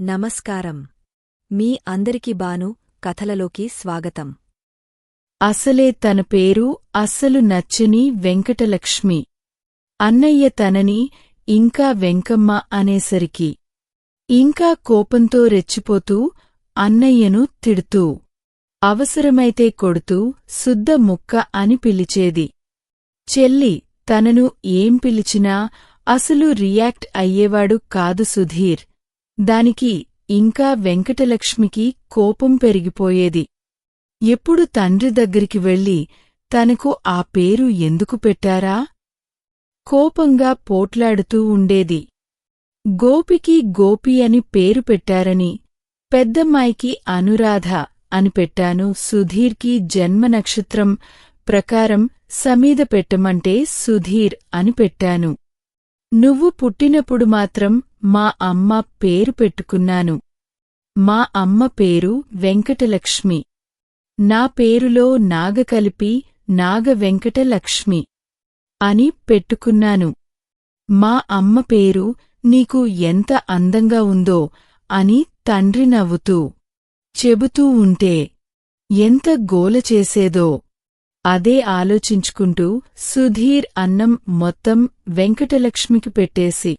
నమస్కారం. మీ అందరికి బాను కథలలోకి స్వాగతం. అసలే తన పేరు అస్సలు నచ్చని వెంకటలక్ష్మి. అన్నయ్య తనని ఇంకా వెంకమ్మ అనేసరికి ఇంకా కోపంతో రెచ్చిపోతూ అన్నయ్యను తిడుతూ అవసరమైతే కొడుతూ శుద్ధ ముక్క అని పిలిచేది. చెల్లి తనను ఏం పిలిచినా అసలు రియాక్ట్ అయ్యేవాడు కాదు సుధీర్. దానికి ఇంకా వెంకటలక్ష్మికి కోపం పెరిగిపోయేది. ఎప్పుడు తండ్రి దగ్గరికి వెళ్ళి తనకు ఆ పేరు ఎందుకు పెట్టారా? కోపంగా పోట్లాడుతూ ఉండేది. గోపికి గోపి అని పేరు పెట్టారని పెద్దమ్మాయికి అనురాధ అని పెట్టాను సుధీర్కి జన్మ నక్షత్రం ప్రకారం సమీద పెట్టమంటే సుధీర్ అని పెట్టాను. నువ్వు పుట్టినప్పుడు మాత్రం మా అమ్మ పేరు పెట్టుకున్నాను. మా అమ్మ పేరు వెంకటలక్ష్మి. నా పేరులో నాగ కలిపి నాగ వెంకటలక్ష్మి అని పెట్టుకున్నాను. మా అమ్మ పేరు నీకు ఎంత అందంగా ఉందో అని తండ్రి నవ్వుతూ చెబుతూ ఉంటే ఎంత గోల చేసేదో. అదే ఆలోచించుకుంటూ సుధీర్ అన్నం మొత్తం వెంకటలక్ష్మికి పెట్టేసి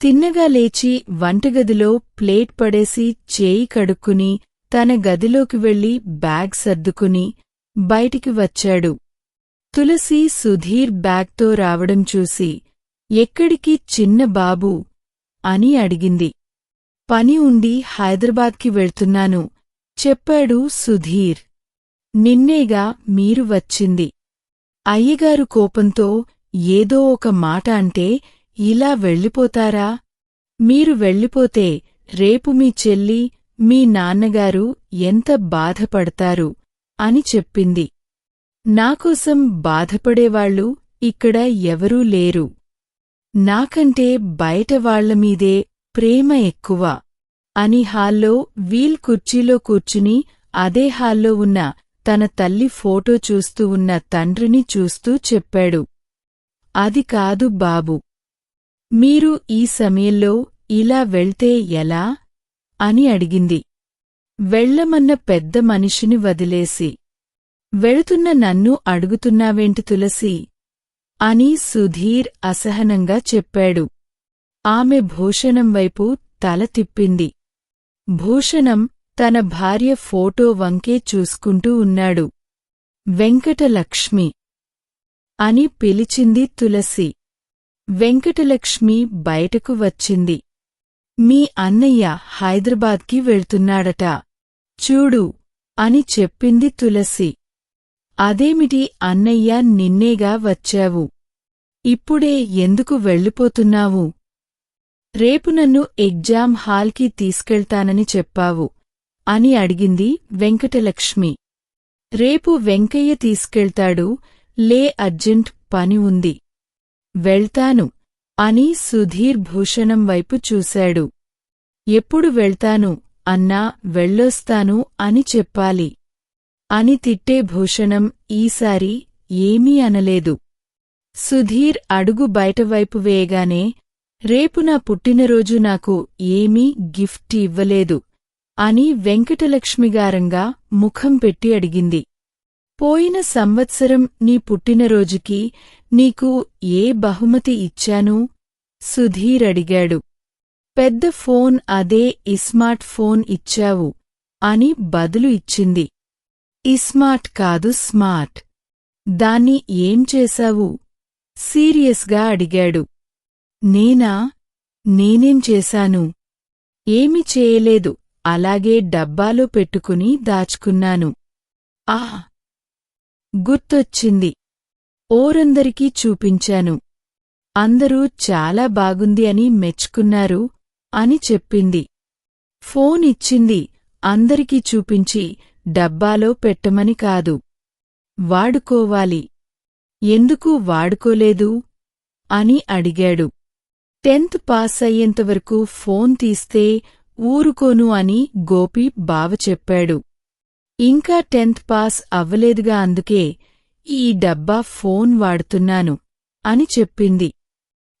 తిన్నగా లేచి వంటగదిలో ప్లేట్ పడేసి చేయి కడుక్కుని తన గదిలోకి వెళ్ళి బ్యాగ్ సర్దుకుని బయటికి వచ్చాడు. తులసి సుధీర్ బ్యాగ్తో రావడం చూసి ఎక్కడికి చిన్న బాబు అని అడిగింది. పని ఉండి హైదరాబాద్కి వెళ్తున్నాను చెప్పాడు సుధీర్. నిన్నేగా మీరు వచ్చింది. అయ్యగారు కోపంతో ఏదో ఒక మాట అంటే ఇలా వెళ్ళిపోతారా? మీరు వెళ్ళిపోతే రేపు మీ చెల్లి మీ నాన్నగారు ఎంత బాధపడతారు? అని చెప్పింది. నాకోసం బాధపడేవాళ్ళు ఇక్కడ ఎవరూ లేరు. నాకంటే బయటవాళ్ళమీదే ప్రేమ ఎక్కువ. అని హాల్లో వీల్ కుర్చీలో కూర్చుని అదే హాల్లో ఉన్న తన తల్లి ఫోటో చూస్తూ ఉన్న తండ్రిని చూస్తూ చెప్పాడు. అది కాదు బాబు. మీరు ఈ సమయంలో ఇలా వెళ్తే ఎలా? అని అడిగింది. వెళ్ళమన్న పెద్ద మనిషిని వదిలేసి. వెళుతున్న నన్ను అడుగుతున్నావేంటి తులసి? అని సుధీర్ అసహనంగా చెప్పాడు. ఆమె భూషణం వైపు తల తిప్పింది. భూషణం తన భార్య ఫోటో వంకే చూసుకుంటూ ఉన్నాడు. వెంకటలక్ష్మి అని పిలిచింది తులసి. వెంకటలక్ష్మి బయటకు వచ్చింది. మీ అన్నయ్య హైదరాబాద్కి వెళ్తున్నాడట. చూడు అని చెప్పింది తులసి. అదేమిటి అన్నయ్య నిన్నేగా వచ్చావు? ఇప్పుడే ఎందుకు వెళ్ళిపోతున్నావు? రేపు నన్ను ఎగ్జామ్ హాల్కి తీసుకెళ్తానని చెప్పావు అని అడిగింది వెంకటలక్ష్మి. రేపు వెంకయ్య తీసుకెళ్తాడు. లే అర్జెంట్ పని ఉంది. వెళ్తాను అని సుధీర్ భూషణం వైపు చూశాడు. ఎప్పుడు వెళ్తాను అన్నా వెళ్ళొస్తాను అని చెప్పాలి అని తిట్టే భూషణం ఈసారి ఏమీ అనలేదు. సుధీర్ అడుగు బయటవైపు వేయగానే రేపు నా పుట్టినరోజు నాకు ఏమీ గిఫ్ట్ ఇవ్వలేదు అని వెంకటలక్ష్మిగారంగా ముఖం పెట్టి అడిగింది. పోయిన సంవత్సరం నీ పుట్టినరోజుకి నీకు ఏ బహుమతి ఇచ్చాను? సుధీర్ అడిగాడు. పెద్ద ఫోన్ అదే ఇస్మార్ట్ ఫోన్ ఇచ్చావు అని బదులు ఇచ్చింది. ఇస్మార్ట్ కాదు స్మార్ట్. దాన్ని ఏం చేశావు? సీరియస్గా అడిగాడు. నేనా? నేనేం చేశాను? ఏమి చేయలేదు. అలాగే డబ్బాలో పెట్టుకుని దాచుకున్నాను. ఆ గుర్తొచ్చింది. ఓరందరికీ చూపించాను. అందరూ చాలా బాగుంది అని మెచ్చుకున్నారు అని చెప్పింది. ఫోన్ ఇచ్చింది అందరికీ చూపించి డబ్బాలో పెట్టమని కాదు. వాడుకోవాలి. ఎందుకు వాడుకోలేదు? అని అడిగాడు. టెన్త్ పాస్ అయ్యేంతవరకు ఫోన్ తీస్తే ఊరుకోను అని గోపి బావ చెప్పాడు. ఇంకా టెన్త్ పాస్ అవ్వలేదుగా అందుకే ఈ డబ్బా ఫోన్ వాడుతున్నాను అని చెప్పింది.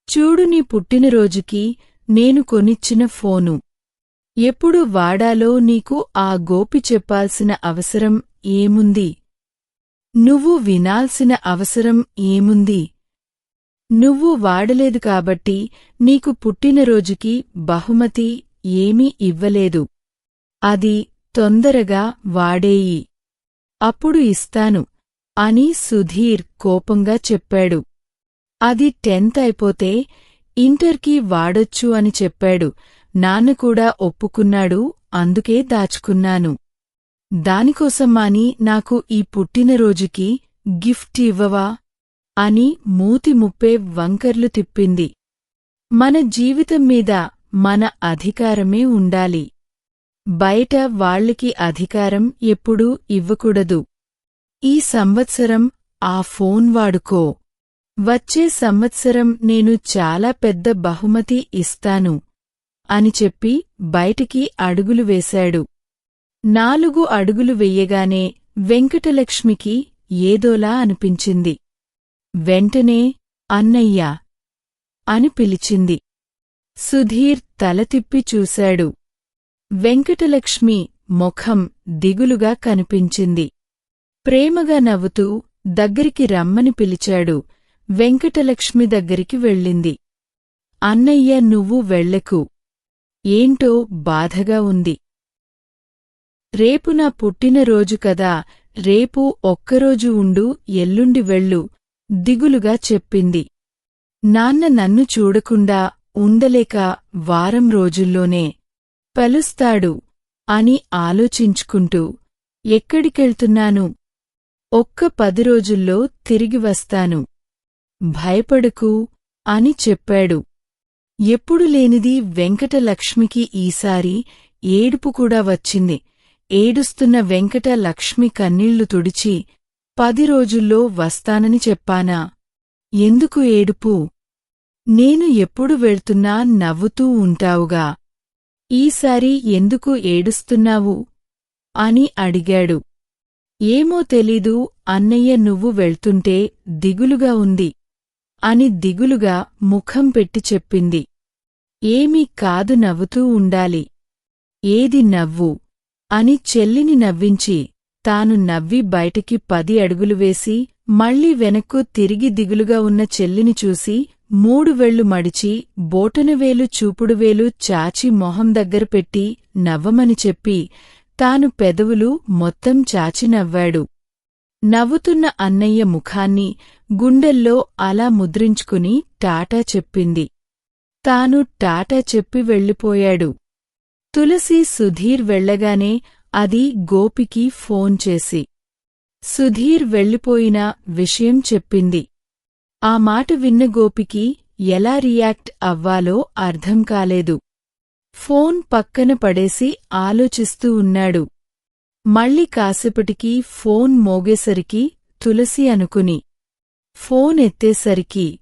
చూడు నీ పుట్టినరోజుకి నేను కొనిచ్చిన ఫోను. ఎప్పుడు వాడాలో నీకు ఆ గోపి చెప్పాల్సిన అవసరం ఏముంది? నువ్వు వినాల్సిన అవసరం ఏముంది? నువ్వు వాడలేదు కాబట్టి నీకు పుట్టినరోజుకి బహుమతి ఏమీ ఇవ్వలేదు. అది తొందరగా వాడేయి. అప్పుడు ఇస్తాను. అని సుధీర్ కోపంగా చెప్పాడు. అది టెన్త్ అయిపోతే ఇంటర్కి వాడొచ్చు అని చెప్పాడు. నాన్న కూడా ఒప్పుకున్నాడు అందుకే దాచుకున్నాను. దానికోసమాని నాకు ఈ పుట్టినరోజుకి గిఫ్ట్ ఇవ్వవా? అని మూతి ముప్పే వంకర్లు తిప్పింది. మన జీవితం మీద మన అధికారమే ఉండాలి. బయట వాళ్ళకి అధికారం ఎప్పుడూ ఇవ్వకూడదు. ఈ సంవత్సరం ఆ ఫోన్ వాడుకో. వచ్చే సంవత్సరం నేను చాలా పెద్ద బహుమతి ఇస్తాను. అని చెప్పి బయటికి అడుగులు వేశాడు. నాలుగు అడుగులు వెయ్యగానే వెంకటలక్ష్మికి ఏదోలా అనిపించింది. వెంటనే అన్నయ్యా అని పిలిచింది. సుధీర్ తల తిప్పి చూశాడు. వెంకటలక్ష్మి ముఖం దిగులుగా కనిపించింది. ప్రేమగా నవ్వుతూ దగ్గరికి రమ్మని పిలిచాడు. వెంకటలక్ష్మి దగ్గరికి వెళ్ళింది. అన్నయ్య నువ్వు వెళ్ళకు. ఏంటో బాధగా ఉంది. రేపు నా పుట్టినరోజు కదా. రేపు ఒక్కరోజు ఉండు ఎల్లుండి వెళ్ళు దిగులుగా చెప్పింది. నాన్న నన్ను చూడకుండా ఉండలేక వారం రోజుల్లోనే పలుస్తాడు అని ఆలోచించుకుంటూ ఎక్కడికెళ్తున్నాను? ఒక్క పది రోజుల్లో తిరిగి వస్తాను. భయపడకు అని చెప్పాడు. ఎప్పుడు లేనిది వెంకటలక్ష్మికి ఈసారి ఏడుపు కూడా వచ్చింది. ఏడుస్తున్న వెంకట లక్ష్మి కన్నీళ్ళు తుడిచి పది రోజుల్లో వస్తానని చెప్పానా? ఎందుకు ఏడుపు? నేను ఎప్పుడు వెళ్తున్నా నవ్వుతూ ఉంటావుగా. ఈసారి ఎందుకు ఏడుస్తున్నావు అని అడిగాడు. ఏమో తెలీదు అన్నయ్య నువ్వు వెళ్తుంటే దిగులుగా ఉంది అని దిగులుగా ముఖం పెట్టి చెప్పింది. ఏమీ కాదు నవ్వుతూ ఉండాలి. ఏది నవ్వు? అని చెల్లిని నవ్వించి తాను నవ్వి బయటికి పది అడుగులు వేసి మళ్ళీ వెనక్కు తిరిగి దిగులుగా ఉన్న చెల్లిని చూసి మూడు వెళ్ళు మడిచి బోటనవేలు చూపుడువేలు చాచి మొహం దగ్గర పెట్టి నవ్వమని చెప్పి తాను పెదవులు మొత్తం చాచి నవ్వాడు నవ్వుతున్న అన్నయ్య ముఖాన్ని గుండెల్లో అలా ముద్రించుకుని టాటా చెప్పింది. తాను టాటా చెప్పి వెళ్ళిపోయాడు. తులసి సుధీర్ వెళ్ళగానే అది గోపికి ఫోన్ చేసి. సుధీర్ వెళ్ళిపోయిన విషయం చెప్పింది. ఆ మాట విన్న గోపికి ఎలా రియాక్ట్ అవ్వాలో అర్థం కాలేదు. ఫోన్ పక్కన పడేసి ఆలోచిస్తూ ఉన్నాడు. మళ్ళీ కాసేపటికి ఫోన్ మోగేసరికి తులసి అనుకుని. ఫోన్ ఎత్తేసరికి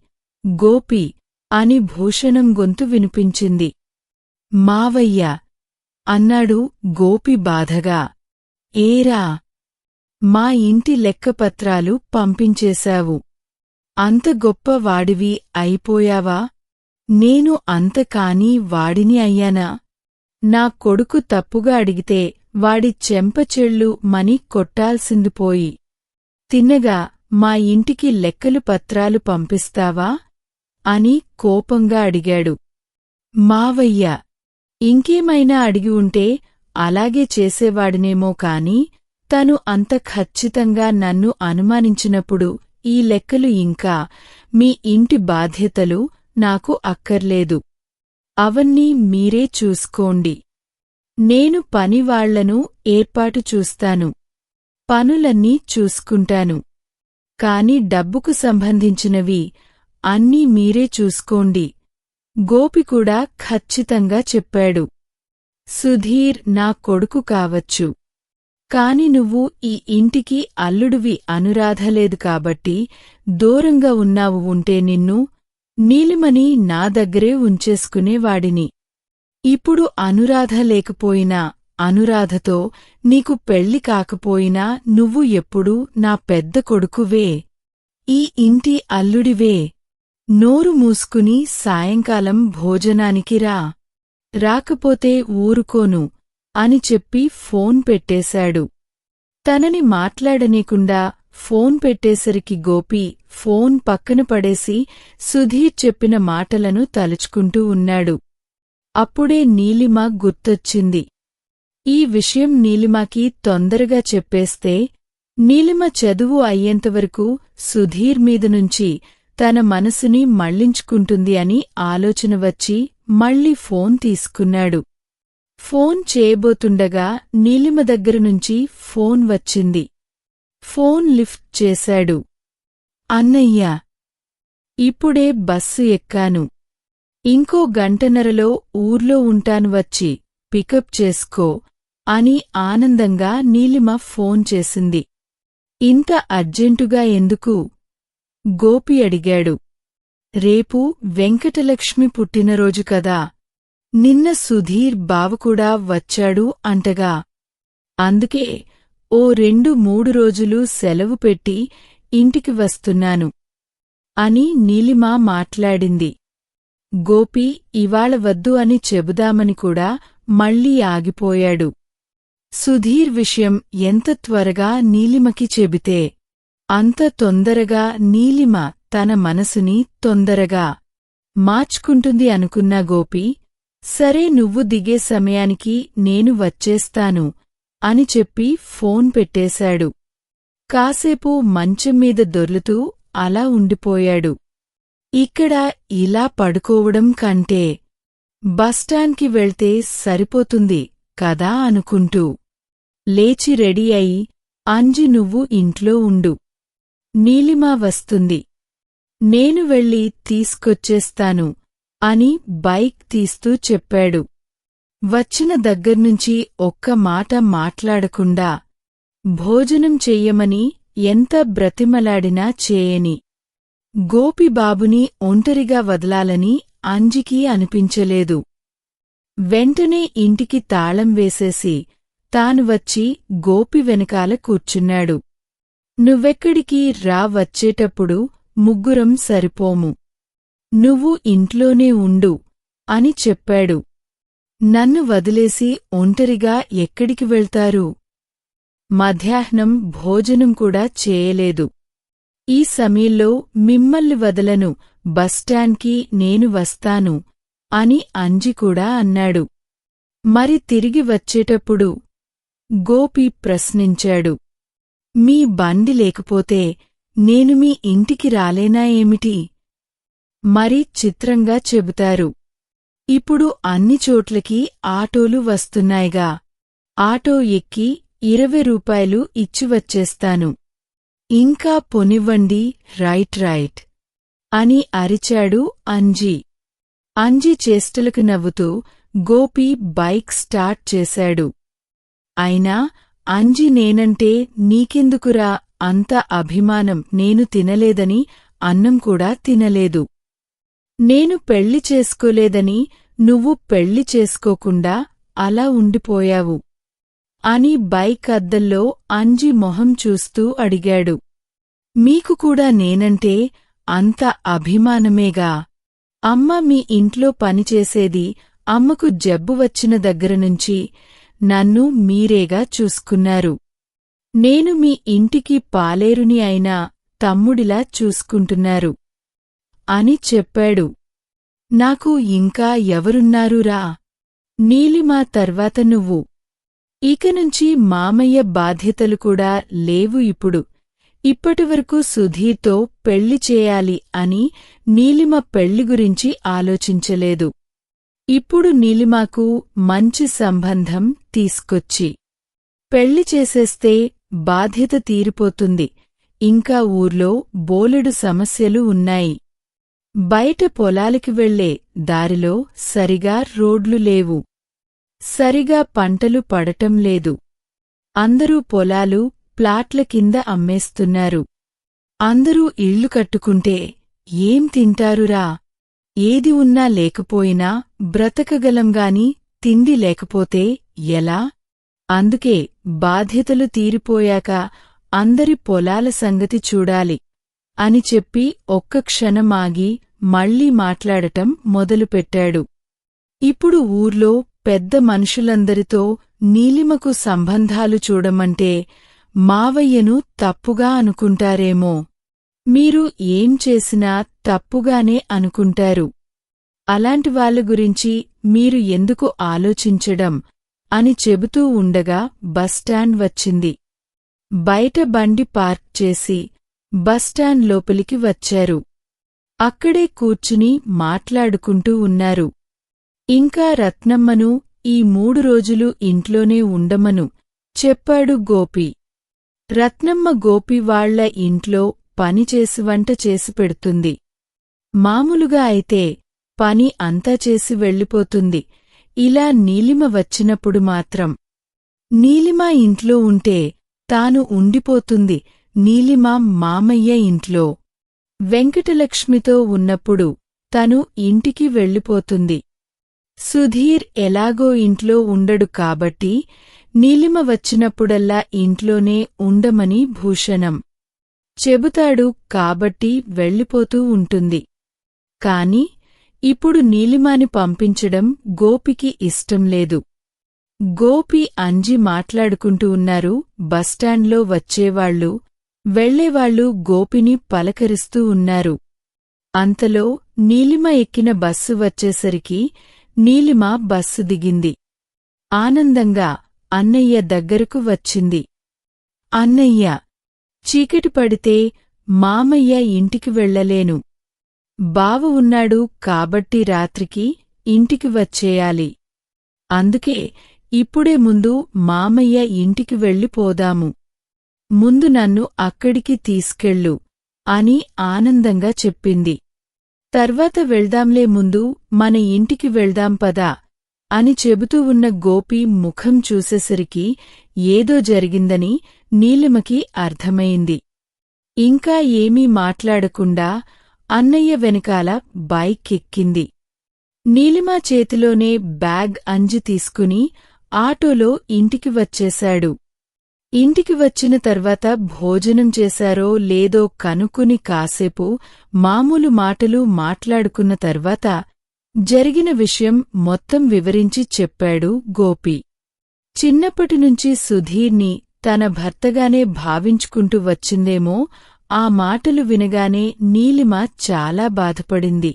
గోపి అని భూషణం గొంతు వినిపించింది. మావయ్య అన్నాడు గోపి బాధగా. ఏరా మా ఇంటి లెక్కపత్రాలు పంపించేశావు. అంత గొప్ప వాడివి అయిపోయావా? నేను అంతకానీ వాడిని అయ్యానా? నా కొడుకు తప్పుగా అడిగితే వాడి చెంపచెళ్ళు మని కొట్టాల్సింది పోయి. తిన్నగా మా ఇంటికి లెక్కలు పత్రాలు పంపిస్తావా? అని కోపంగా అడిగాడు. మావయ్య ఇంకేమైనా అడిగి ఉంటే అలాగే చేసేవాడినేమో కాని తను అంత ఖచ్చితంగా నన్ను అనుమానించినప్పుడు ఈ లెక్కలు ఇంకా మీ ఇంటి బాధ్యతలు నాకు అక్కర్లేదు. అవన్నీ మీరే చూసుకోండి. నేను పనివాళ్ళను ఏర్పాటు చూస్తాను. పనులన్నీ చూసుకుంటాను. కాని డబ్బుకు సంబంధించినవి అన్నీ మీరే చూసుకోండి. గోపి కూడా ఖచ్చితంగా చెప్పాడు. సుధీర్ నా కొడుకు కావచ్చు. కాని నువ్వు ఈ ఇంటికి అల్లుడివి అనురాధలేదు కాబట్టి దూరంగా ఉన్నావు ఉంటే నిన్ను నీలిమని నా దగ్గరే ఉంచేసుకునేవాడిని. ఇప్పుడు అనురాధ లేకపోయినా అనురాధతో నీకు పెళ్ళి కాకపోయినా నువ్వు ఎప్పుడూ నా పెద్ద కొడుకువే. ఈ ఇంటి అల్లుడివే. నోరు మూసుకుని సాయంకాలం భోజనానికి రా. రాకపోతే ఊరుకోను అని చెప్పి ఫోన్ పెట్టేశాడు. తనని మాట్లాడనీకుండా ఫోన్ పెట్టేసరికి గోపి ఫోన్ పక్కన పడేసి సుధీర్ చెప్పిన మాటలను తలుచుకుంటూ ఉన్నాడు. అప్పుడే నీలిమ గుర్తొచ్చింది. ఈ విషయం నీలిమకి తొందరగా చెప్పేస్తే నీలిమ చదువు అయ్యేంతవరకు సుధీర్ మీదనుంచి తన మనసుని మళ్ళించుకుంటుంది అని ఆలోచన వచ్చి మళ్ళీ ఫోన్ తీసుకున్నాడు. ఫోన్ చేయబోతుండగా నీలిమ దగ్గరనుంచి ఫోన్ వచ్చింది. ఫోన్ లిఫ్ట్ చేశాడు. అన్నయ్యా ఇప్పుడే బస్సు ఎక్కాను. ఇంకో గంటన్నరలో ఊర్లో ఉంటాను వచ్చి పికప్ చేసుకో అని ఆనందంగా నీలిమ ఫోన్ చేసింది. ఇంత అర్జెంటుగా ఎందుకు? గోపి అడిగాడు. రేపు వెంకటలక్ష్మి పుట్టినరోజు కదా. నిన్న సుధీర్ బావకూడా వచ్చాడు అంటగా. అందుకే ఓ రెండు మూడు రోజులు సెలవు పెట్టి ఇంటికి వస్తున్నాను. అని నీలిమ మాట్లాడింది. గోపి ఇవాళ వద్దు అని చెబుదామని కూడా మళ్ళీ ఆగిపోయాడు. సుధీర్ విషయం ఎంత త్వరగా నీలిమకి చెబితే అంత తొందరగా నీలిమ తన మనసుని తొందరగా మార్చుకుంటుంది అనుకున్న గోపి సరే నువ్వు దిగే సమయానికి నేను వచ్చేస్తాను అని చెప్పి ఫోన్ పెట్టేశాడు. కాసేపు మంచం మీద దొర్లుతూ అలా ఉండిపోయాడు. ఇక్కడ ఇలా పడుకోవడం కంటే బస్టాండ్కి వెళ్తే సరిపోతుంది కదా అనుకుంటూ లేచి రెడీ అయి అంజి నువ్వు ఇంట్లో ఉండు. నీలిమా వస్తుంది. నేను వెళ్ళి తీసుకొచ్చేస్తాను అని బైక్ తీస్తూ చెప్పాడు. వచ్చిన దగ్గర్నుంచి ఒక్క మాట మాట్లాడకుండా భోజనం చెయ్యమని ఎంత బ్రతిమలాడినా చేయని. గోపిబాబుని ఒంటరిగా వదలాలని అంజికి అనిపించలేదు. వెంటనే ఇంటికి తాళం వేసేసి తాను వచ్చి గోపి వెనకాల కూర్చున్నాడు. నువ్వెక్కడికి రా వచ్చేటప్పుడు ముగ్గురం సరిపోము. నువ్వు ఇంట్లోనే ఉండు అని చెప్పాడు. నన్ను వదిలేసి ఒంటరిగా ఎక్కడికి వెళ్తారు? మధ్యాహ్నం భోజనం కూడా చేయలేదు. ఈ సమయంలో మిమ్మల్ని వదలను బస్టాండ్కి నేను వస్తాను అని అంజి కూడా అన్నాడు. మరి తిరిగి వచ్చేటప్పుడు? గోపి ప్రశ్నించాడు. మీ బండి లేకపోతే నేను మీ ఇంటికి రాలేనా ఏమిటి? మరి చిత్రంగా చెబుతారు. ఇప్పుడు అన్ని చోట్లకి ఆటోలు వస్తున్నాయిగా. ఆటో ఎక్కి ఇరవై రూపాయలు ఇచ్చివచ్చేస్తాను ఇంకా పొనివ్వండి రైట్ రైట్ అని అరిచాడు అంజీ. అంజీ చేష్టలకు నవ్వుతూ గోపి బైక్ స్టార్ట్ చేశాడు. అయినా అంజి నేనంటే నీకెందుకురా అంత అభిమానం నేను తినలేదని అన్నం కూడా తినలేదు. నేను పెళ్ళి చేసుకోలేదని నువ్వు పెళ్ళి చేసుకోకుండా అలా ఉండిపోయావు. అని బైక్ అద్దల్లో అంజి మొహం చూస్తూ అడిగాడు. మీకు కూడా నేనంటే అంత అభిమానమేగా. అమ్మ మీ ఇంట్లో పనిచేసేది అమ్మకు జబ్బు వచ్చిన దగ్గరనుంచి నన్ను మీరేగా చూసుకున్నారు. నేను మీ ఇంటికి పాలేరుని అయినా తమ్ముడిలా చూసుకుంటున్నారు అని చెప్పాడు. నాకు ఇంకా ఎవరున్నారురా? నీలిమా తర్వాత నువ్వు. ఇకనుంచి మామయ్య బాధ్యతలు కూడా లేవు ఇప్పుడు. ఇప్పటివరకు సుధీతో పెళ్ళి చేయాలి అని నీలిమ పెళ్ళి గురించి ఆలోచించలేదు. ఇప్పుడు నీలిమాకు మంచి సంబంధం తీసుకొచ్చి పెళ్ళి చేసేస్తే బాధ్యత తీరిపోతుంది. ఇంకా ఊర్లో బోలెడు సమస్యలు ఉన్నాయి. బయట పొలాలకి వెళ్ళే దారిలో సరిగా రోడ్లు లేవు. సరిగా పంటలు పడటం లేదు. అందరూ పొలాలు ప్లాట్ల కింద అమ్మేస్తున్నారు. అందరూ ఇళ్ళు కట్టుకుంటే ఏం తింటారురా? ఏది ఉన్నా లేకపోయినా బ్రతకగలంగాని తిండి లేకపోతే ఎలా? అందుకే బాధ్యతలు తీరిపోయాక అందరి పొలాల సంగతి చూడాలి అని చెప్పి ఒక్క క్షణం ఆగి మళ్ళీ మాట్లాడటం మొదలుపెట్టాడు. ఇప్పుడు ఊర్లో పెద్ద మనుషులందరితో నీలిమకు సంబంధాలు చూడమంటే మావయ్యను తప్పుగా అనుకుంటారేమో. మీరు ఏం చేసినా తప్పుగానే అనుకుంటారు. అలాంటి వాళ్ళ గురించి మీరు ఎందుకు ఆలోచించడం అని చెబుతూ ఉండగా బస్టాండ్ వచ్చింది. బయట బండి పార్క్ చేసి బస్టాండ్ లోపలికి వచ్చారు. అక్కడే కూర్చుని మాట్లాడుకుంటూ ఉన్నారు. ఇంకా రత్నమ్మను ఈ మూడు రోజులు ఇంట్లోనే ఉండమను చెప్పాడు గోపి. రత్నమ్మ గోపి వాళ్ళ ఇంట్లో పని చేసి వంట చేసి పెడుతుంది. మామూలుగా అయితే పని అంతా చేసి వెళ్ళిపోతుంది. ఇలా నీలిమ వచ్చినప్పుడు మాత్రం. నీలిమ ఇంట్లో ఉంటే తాను ఉండిపోతుంది. నీలిమ మామయ్య ఇంట్లో. వెంకటలక్ష్మితో ఉన్నప్పుడు తను ఇంటికి వెళ్ళిపోతుంది. సుధీర్ ఎలాగో ఇంట్లో ఉండడు కాబట్టి నీలిమ వచ్చినప్పుడల్లా ఇంట్లోనే ఉండమని భూషణం చెబుతాడు కాబట్టి వెళ్ళిపోతూ ఉంటుంది. కాని ఇప్పుడు నీలిమాని పంపించడం గోపికి ఇష్టం లేదు. గోపి అంజి మాట్లాడుకుంటూ ఉన్నారు బస్టాండ్లో వచ్చేవాళ్ళు వెళ్ళేవాళ్ళు గోపిని పలకరిస్తూ ఉన్నారు. అంతలో నీలిమ ఎక్కిన బస్సు వచ్చేసరికి నీలిమ బస్సు దిగింది. ఆనందంగా అన్నయ్య దగ్గరకు వచ్చింది. అన్నయ్య చీకటి పడితే మామయ్య ఇంటికి వెళ్ళలేను. బావ ఉన్నాడు కాబట్టి రాత్రికి ఇంటికి వచ్చేయాలి. అందుకే ఇప్పుడే ముందు మామయ్య ఇంటికి వెళ్ళిపోదాము. ముందు నన్ను అక్కడికి తీసుకెళ్ళు అని ఆనందంగా చెప్పింది. తర్వాత వెళ్దాంలే ముందు మన ఇంటికి వెళ్దాం పదా అని చెబుతూ ఉన్న గోపి ముఖం చూసేసరికి ఏదో జరిగిందని నీలిమకి అర్థమైంది. ఇంకా ఏమీ మాట్లాడకుండా అన్నయ్య వెనకాల బైకెక్కింది. నీలిమ చేతిలోనే బ్యాగ్ అంజి తీసుకుని ఆటోలో ఇంటికి వచ్చేశాడు. ఇంటికి వచ్చిన తర్వాత భోజనం చేశారో లేదో కనుక్కుని కాసేపు మామూలు మాటలు మాట్లాడుకున్న తర్వాత జరిగిన విషయం మొత్తం వివరించి చెప్పాడు గోపి. చిన్నప్పటినుంచి సుధీర్ని తన భర్తగానే భావించుకుంటూ వచ్చిందేమో ఆ మాటలు వినగానే నీలిమ చాలా బాధపడింది.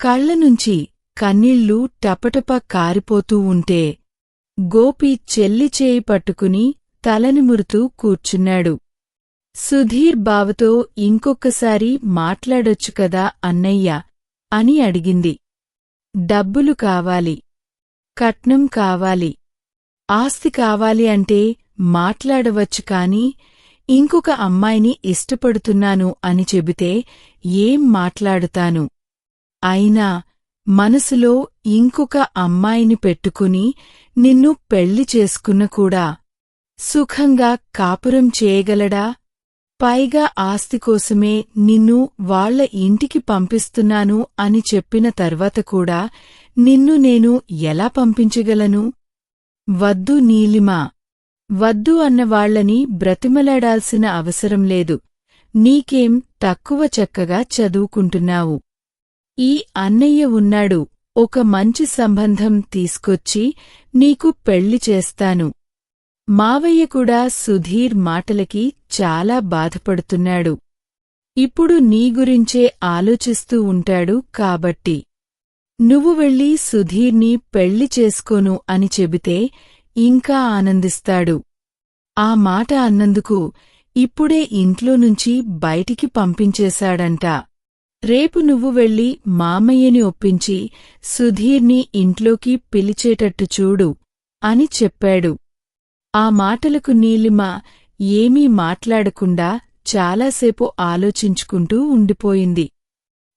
కళ్ళనుంచి కన్నీళ్ళు టపటప కారిపోతూ ఉంటే గోపి చెల్లి చేయి పట్టుకుని తలనిమురుతూ కూర్చున్నాడు. సుధీర్ బావతో ఇంకొకసారి మాట్లాడొచ్చు కదా అన్నయ్య అని అడిగింది. డబ్బులు కావాలి. కట్నం కావాలి. ఆస్తి కావాలి అంటే మాట్లాడవచ్చు కాని ఇంకొక అమ్మాయిని ఇష్టపడుతున్నాను అని చెబితే ఏం మాట్లాడుతాను? అయినా మనసులో ఇంకొక అమ్మాయిని పెట్టుకుని నిన్ను పెళ్ళి చేసుకున్న కూడా సుఖంగా కాపురం చేయగలడా? పైగా ఆస్తి కోసమే నిన్ను వాళ్ళ ఇంటికి పంపిస్తున్నాను అని చెప్పిన తర్వాత కూడా నిన్ను నేను ఎలా పంపించగలను? వద్దు నీలిమా. వద్దు అన్నవాళ్ళని బ్రతిమలాడాల్సిన అవసరం లేదు. నీకేం తక్కువ చక్కగా చదువుకుంటున్నావు. ఈ అన్నయ్య ఉన్నాడు. ఒక మంచి సంబంధం తీసుకొచ్చి నీకు పెళ్ళి చేస్తాను. మావయ్య కూడా సుధీర్ మాటలకి చాలా బాధపడుతున్నాడు. ఇప్పుడు నీ గురించే ఆలోచిస్తూ ఉంటాడు కాబట్టి. నువ్వు వెళ్ళి సుధీర్ని పెళ్ళి చేసుకోను అని చెబితే ఇంకా ఆనందిస్తాడు. ఆ మాట అన్నందుకు ఇప్పుడే ఇంట్లో నుంచి బయటికి పంపించేశాడంట. రేపు నువ్వు వెళ్ళి మామయ్యని ఒప్పించి సుధీర్ని ఇంట్లోకి పిలిచేటట్టు చూడు అని చెప్పాడు. ఆ మాటలకు నీలిమ ఏమీ మాట్లాడకుండా చాలాసేపు ఆలోచించుకుంటూ ఉండిపోయింది.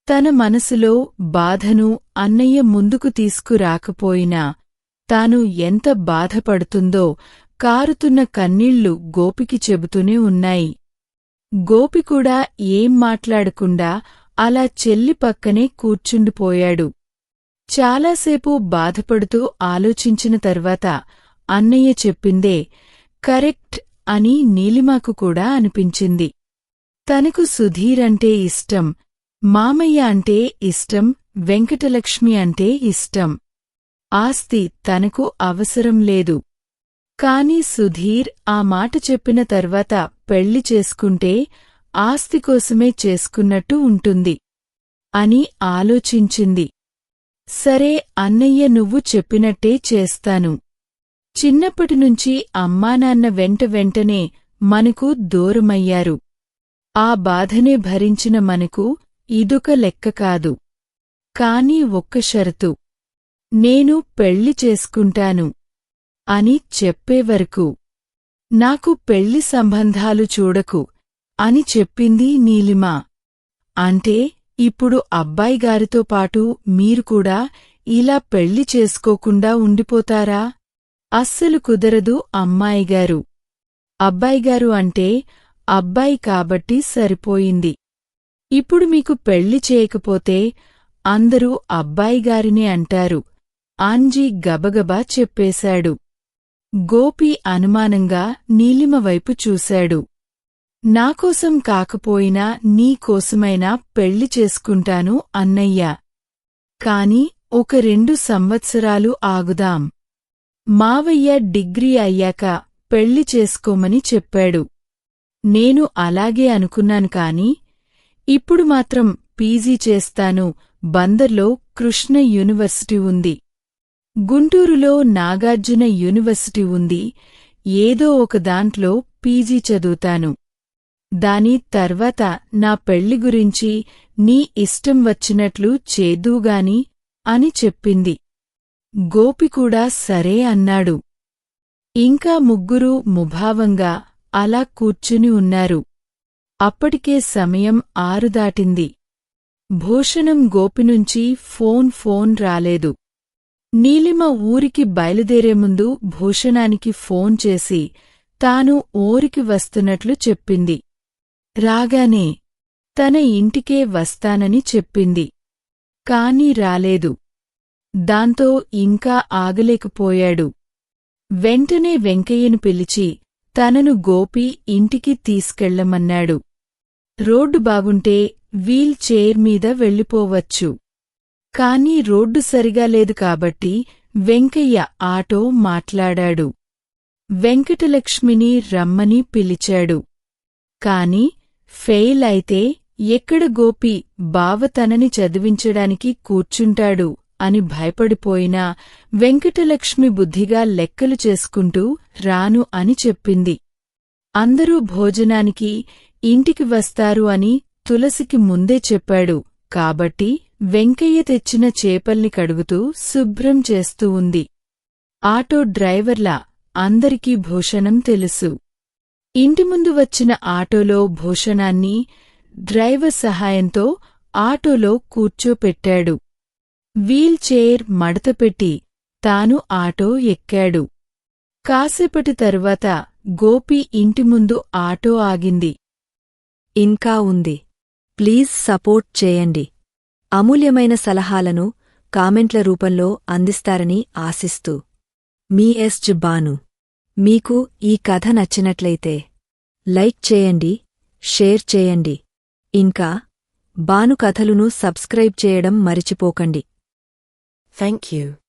తన మనసులో బాధను అన్నయ్య ముందుకు తీసుకురాకపోయినా తాను ఎంత బాధపడుతుందో కారుతున్న కన్నీళ్ళు గోపికి చెబుతూనే ఉన్నాయి. గోపి కూడా ఏం మాట్లాడకుండా అలా చెల్లి పక్కనే కూర్చుండిపోయాడు. చాలాసేపు బాధపడుతూ ఆలోచించిన తర్వాత అన్నయ్య చెప్పిందే కరెక్ట్ అని నీలిమాకు కూడా అనిపించింది. తనకు సుధీర్ అంటే ఇష్టం మామయ్య అంటే ఇష్టం వెంకటలక్ష్మి అంటే ఇష్టం. ఆస్తి తనకు అవసరం లేదు. కాని సుధీర్ ఆ మాట చెప్పిన తర్వాత పెళ్ళి చేసుకుంటే ఆస్తి కోసమే చేసుకున్నట్టు ఉంటుంది అని ఆలోచించింది. సరే అన్నయ్య నువ్వు చెప్పినట్టే చేస్తాను. చిన్నప్పటినుంచి అమ్మానాన్న వెంట వెంటనే మనకు దూరమయ్యారు. ఆ బాధనే భరించిన మనకు ఇదొక లెక్క కాదు. కాని ఒక్క షరతు. నేను పెళ్ళి చేసుకుంటాను. అని చెప్పేవరకు నాకు పెళ్ళి సంబంధాలు చూడకు. అని చెప్పింది నీలిమ. అంటే ఇప్పుడు అబ్బాయిగారితో పాటు మీరు కూడా ఇలా పెళ్ళి చేసుకోకుండా ఉండిపోతారా? అస్సలు కుదరదు అమ్మాయిగారు. అబ్బాయిగారు అంటే అబ్బాయి కాబట్టి సరిపోయింది. ఇప్పుడు మీకు పెళ్ళి చేయకపోతే అందరూ అబ్బాయిగారినే అంటారు. ఆంజీ గబగబా చెప్పేశాడు. గోపి అనుమానంగా నీలిమ వైపు చూశాడు. నాకోసం కాకపోయినా నీకోసమైనా పెళ్ళి చేసుకుంటాను అన్నయ్యా. కాని ఒక రెండు సంవత్సరాలు ఆగుదాం. మావయ్య డిగ్రీ అయ్యాక పెళ్ళి చేసుకోమని చెప్పాడు. నేను అలాగే అనుకున్నాను కాని ఇప్పుడు మాత్రం పీజీ చేస్తాను. బందర్లో కృష్ణ యూనివర్సిటీ ఉంది. గుంటూరులో నాగార్జున యూనివర్సిటీ ఉంది. ఏదో ఒక దాంట్లో పీజీ చదువుతాను. దాని తర్వాత నా పెళ్ళి గురించి నీ ఇష్టం వచ్చినట్లు చేదూగాని అని చెప్పింది. గోపికూడా సరే అన్నాడు. ఇంకా ముగ్గురూ ముభావంగా అలా కూర్చుని ఉన్నారు. అప్పటికే సమయం ఆరు దాటింది. భూషణం గోపినుంచి ఫోన్ ఫోన్ రాలేదు. నీలిమ ఊరికి బయలుదేరే ముందు భూషణానికి ఫోన్ చేసి తాను ఊరికి వస్తున్నట్లు చెప్పింది. రాగానే తన ఇంటికే వస్తానని చెప్పింది. కాని రాలేదు. దాంతో ఇంకా ఆగలేకపోయాడు. వెంటనే వెంకయ్యను పిలిచి తనను గోపి ఇంటికి తీసుకెళ్ళమన్నాడు. రోడ్డు బాగుంటే వీల్ చైర్ మీద వెళ్ళిపోవచ్చు. కాని రోడ్డు సరిగా లేదు కాబట్టి వెంకయ్య ఆటో మాట్లాడాడు. వెంకటలక్ష్మిని రమ్మని పిలిచాడు. కాని ఫెయిల్ అయితే ఎక్కడ గోపి బావ తనని చదివించడానికి కూర్చుంటాడు? అని భయపడిపోయినా వెంకటలక్ష్మి బుద్ధిగా లెక్కలు చేసుకుంటూ రాను అని చెప్పింది. అందరూ భోజనానికి ఇంటికి వస్తారు అని తులసికి ముందే చెప్పాడు. కాబట్టి వెంకయ్య తెచ్చిన చేపల్ని కడుగుతూ శుభ్రం చేస్తూ ఉంది. ఆటో డ్రైవర్లా అందరికీ భూషణం తెలుసు. ఇంటి ముందు వచ్చిన ఆటోలో భూషణాన్ని డ్రైవర్ సహాయంతో ఆటోలో కూర్చోపెట్టాడు. వీల్చైర్ మడతపెట్టి తాను ఆటో ఎక్కాడు. కాసేపటి తరువాత గోపి ఇంటి ముందు ఆటో ఆగింది. ఇంకా ఉంది. ప్లీజ్ సపోర్ట్ చేయండి. అమూల్యమైన సలహాలను కామెంట్ల రూపంలో అందిస్తారని ఆశిస్తూ. మీ ఎస్ బాను మీకు ఈ కథ నచ్చినట్లయితే లైక్ చేయండి షేర్ చేయండి. ఇంకా బాను కథలును సబ్స్క్రైబ్ చేయడం మరిచిపోకండి. Thank you.